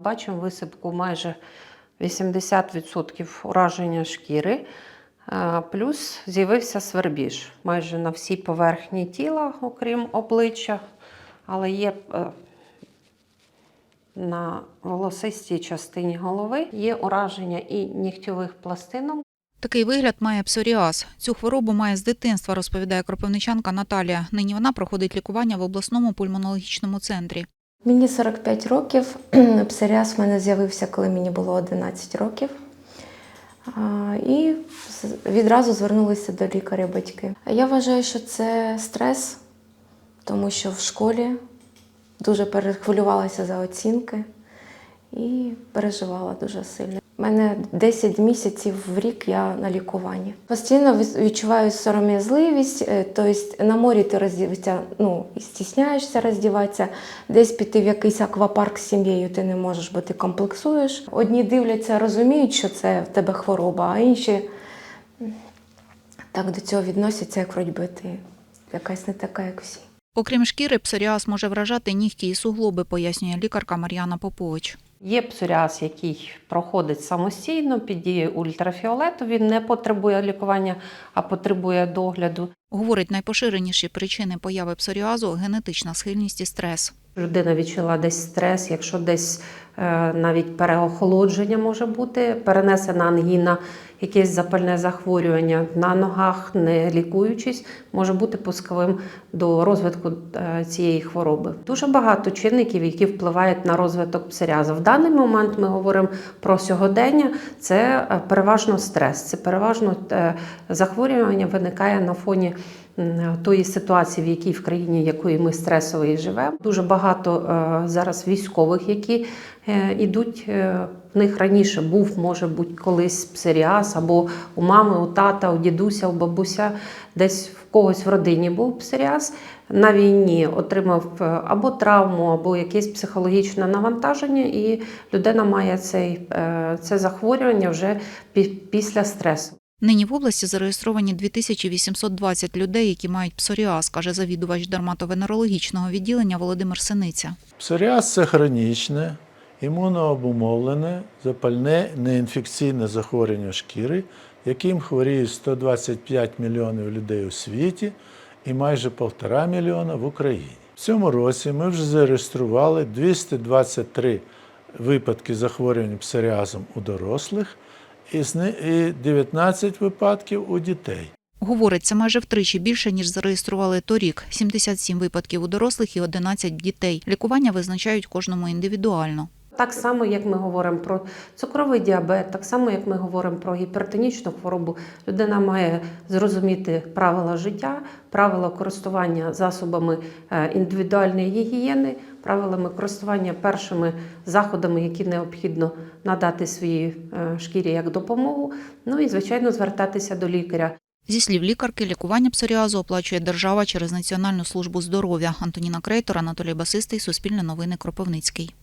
Бачимо висипку майже 80% ураження шкіри, е, плюс з'явився свербіж майже на всій поверхні тіла, окрім обличчя, але є е, на волосистій частині голови є ураження і нігтьових пластинок. Такий вигляд має псоріаз. Цю хворобу має з дитинства, розповідає кропивничанка Наталія. Нині вона проходить лікування в обласному пульмонологічному центрі. Мені 45 років. Псоріаз в мене з'явився, коли мені було 11 років. І відразу звернулися до лікаря батьки. Я вважаю, що це стрес, тому що в школі дуже перехвилювалася за оцінки і переживала дуже сильно. У мене 10 місяців в рік я на лікуванні. Постійно відчуваю сором'язливість, е, тобто на морі ти роздіватися, ну, стісняєшся роздіватися, десь піти в якийсь аквапарк з сім'єю ти не можеш, бо ти комплексуєш. Одні дивляться, розуміють, що це в тебе хвороба, а інші так до цього відносяться, як вроді би ти якась не така, як всі. Окрім шкіри, псоріаз може вражати нігті і суглоби, пояснює лікарка Мар'яна Попович. Є псоріаз, який проходить самостійно під дією ультрафіолету. Він не потребує лікування, а потребує догляду. Говорить, найпоширеніші причини появи псоріазу – генетична схильність і стрес. Людина відчула десь стрес, якщо десь е, навіть переохолодження може бути, перенесена ангіна, якесь запальне захворювання на ногах, не лікуючись, може бути пусковим до розвитку е, цієї хвороби. Дуже багато чинників, які впливають на розвиток псоріазу. В даний момент ми говоримо про сьогодення. Це е, переважно стрес, це переважно е, захворювання виникає на фоні тої ситуації, в якій в країні, якої ми стресової живемо. Дуже багато зараз військових, які ідуть. е, В них раніше був, може бути, колись псоріаз, або у мами, у тата, у дідуся, у бабуся, десь в когось в родині був псоріаз. На війні отримав е, або травму, або якесь психологічне навантаження, і людина має цей, е, це захворювання вже після стресу. Нині в області зареєстровані 2820 людей, які мають псоріаз, каже завідувач дерматовенерологічного відділення Володимир Синиця. Псоріаз це хронічне, імунообумовлене, запальне неінфекційне захворювання шкіри, яким хворіють 125 мільйонів людей у світі і майже півтора мільйона в Україні. В цьому році ми вже зареєстрували 223 випадки захворювання псоріазом у дорослих і з ни- і 19 випадків у дітей. Говорить, це майже втричі більше, ніж зареєстрували торік. 77 випадків у дорослих і 11 дітей. Лікування визначають кожному індивідуально. Так само, як ми говоримо про цукровий діабет, так само, як ми говоримо про гіпертонічну хворобу, людина має зрозуміти правила життя, правила користування засобами е, індивідуальної гігієни, правилами користування першими заходами, які необхідно надати своїй е, шкірі як допомогу. Ну і звичайно звертатися до лікаря. Зі слів лікарки, лікування псоріазу оплачує держава через Національну службу здоров'я. Антоніна Крейтор, Анатолій Басистий, Суспільне новини, Кропивницький.